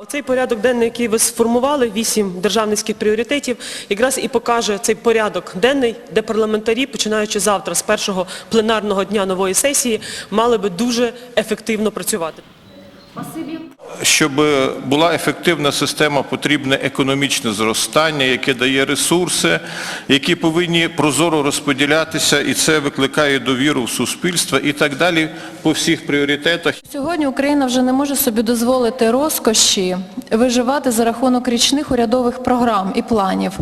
Оцей порядок денний, який ви сформували, вісім державницьких пріоритетів, якраз і покаже цей порядок денний, де парламентарі, починаючи завтра з першого пленарного дня нової сесії, мали би дуже ефективно працювати. Щоб була ефективна система, потрібне економічне зростання, яке дає ресурси, які повинні прозоро розподілятися, і це викликає довіру в суспільство і так далі по всіх пріоритетах. Сьогодні Україна вже не може собі дозволити розкоші виживати за рахунок річних урядових програм і планів.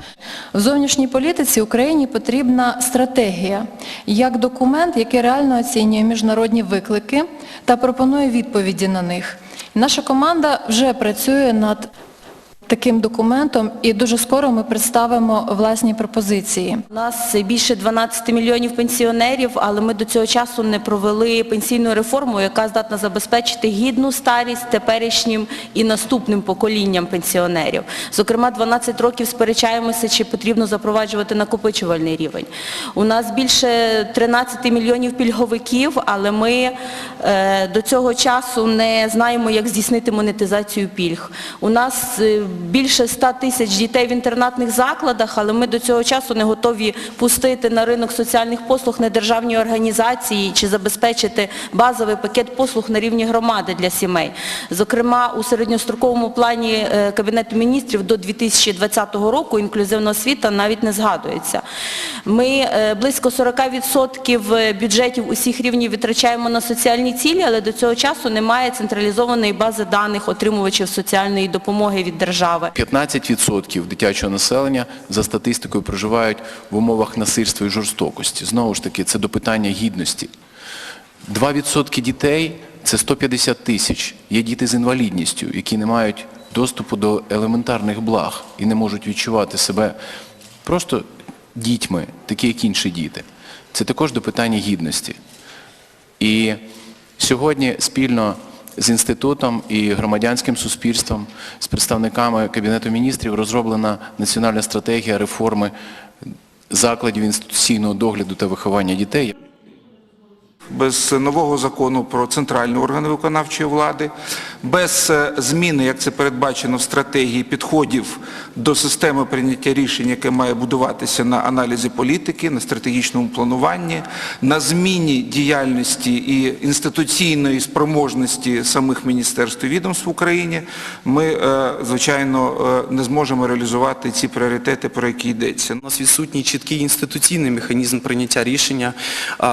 В зовнішній політиці Україні потрібна стратегія як документ, який реально оцінює міжнародні виклики та пропонує відповіді на них. Наша команда вже працює над таким документом і дуже скоро ми представимо власні пропозиції. У нас більше 12 мільйонів пенсіонерів, але ми до цього часу не провели пенсійну реформу, яка здатна забезпечити гідну старість теперішнім і наступним поколінням пенсіонерів. Зокрема, 12 років сперечаємося, чи потрібно запроваджувати накопичувальний рівень. У нас більше 13 мільйонів пільговиків, але ми е, до цього часу не знаємо, як здійснити монетизацію пільг. У нас е, більше 100 тисяч дітей в інтернатних закладах, але ми до цього часу не готові пустити на ринок соціальних послуг недержавні організації чи забезпечити базовий пакет послуг на рівні громади для сімей. Зокрема, у середньостроковому плані е, Кабінету міністрів до 2020 року інклюзивна освіта навіть не згадується. Ми е, близько 40% бюджетів усіх рівнів витрачаємо на соціальні цілі, але до цього часу немає централізованої бази даних отримувачів соціальної допомоги від держави. 15% дитячого населення за статистикою проживають в умовах насильства і жорстокості. Знову ж таки, це до питання гідності. 2% дітей – це 150 тисяч. Є діти з інвалідністю, які не мають доступу до елементарних благ і не можуть відчувати себе просто дітьми, такі як інші діти. Це також до питання гідності. І сьогодні спільно з інститутом і громадянським суспільством, з представниками Кабінету міністрів розроблена національна стратегія реформи закладів інституційного догляду та виховання дітей. без нового закону про центральні органи виконавчої влади, без е, зміни, як це передбачено в стратегії, підходів до системи прийняття рішень, яке має будуватися на аналізі політики, на стратегічному плануванні, на зміні діяльності і інституційної спроможності самих міністерств і відомств в Україні, ми, е, звичайно, е, не зможемо реалізувати ці пріоритети, про які йдеться. У нас відсутній чіткий інституційний механізм прийняття рішення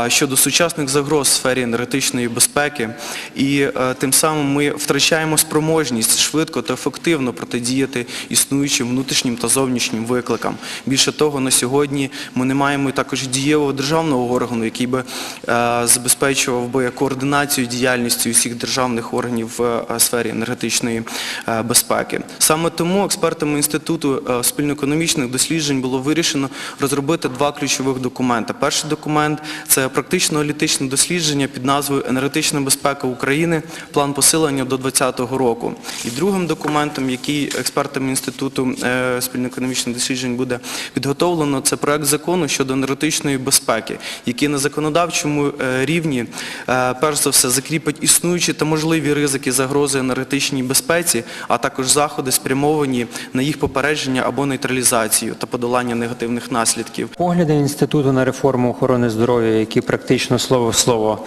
щодо сучасних загроз в сфері енергетичної безпеки, і тим самим ми втрачаємо спроможність швидко та ефективно протидіяти існуючим внутрішнім та зовнішнім викликам. Більше того, на сьогодні ми не маємо також дієвого державного органу, який би е, забезпечував би координацію діяльності усіх державних органів в е, сфері енергетичної е, безпеки. Саме тому експертами Інституту спільно-економічних досліджень було вирішено розробити два ключових документи. Перший документ – це практично-аналітичне дослідження під назвою «Енергетична безпека України. План посилення до 2020 року». І другим документом, який експертами Інституту е, спільно-економічних досліджень буде підготовлено, це проект закону щодо енергетичної безпеки, який на законодавчому е, рівні, е, перш за все, закріпить існуючі та можливі ризики загрози енергетичній безпеці, а також заходи спрямовані на їх попередження або нейтралізацію та подолання негативних наслідків. Погляди інституту на реформу охорони здоров'я, які практично слово в слово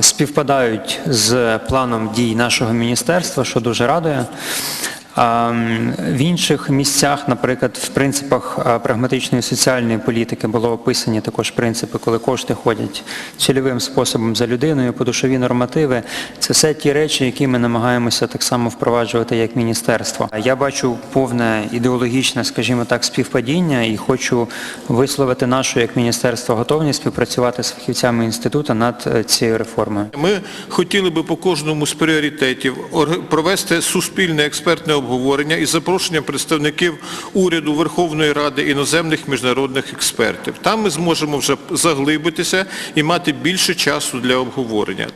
співпадають з планом дій нашого міністерства, що дуже радує. В інших місцях, наприклад, в принципах прагматичної соціальної політики було описані також принципи, коли кошти ходять цільовим способом за людиною, подушові нормативи. Це все ті речі, які ми намагаємося так само впроваджувати як міністерство. Я бачу повне ідеологічне, скажімо так, співпадіння і хочу висловити нашу як міністерство готовність співпрацювати з фахівцями інституту над е, цією реформою. Ми хотіли би по кожному з пріоритетів провести суспільне експертне обговорення із запрошенням представників уряду, Верховної Ради, іноземних міжнародних експертів. Там ми зможемо вже заглибитися і мати більше часу для обговорення.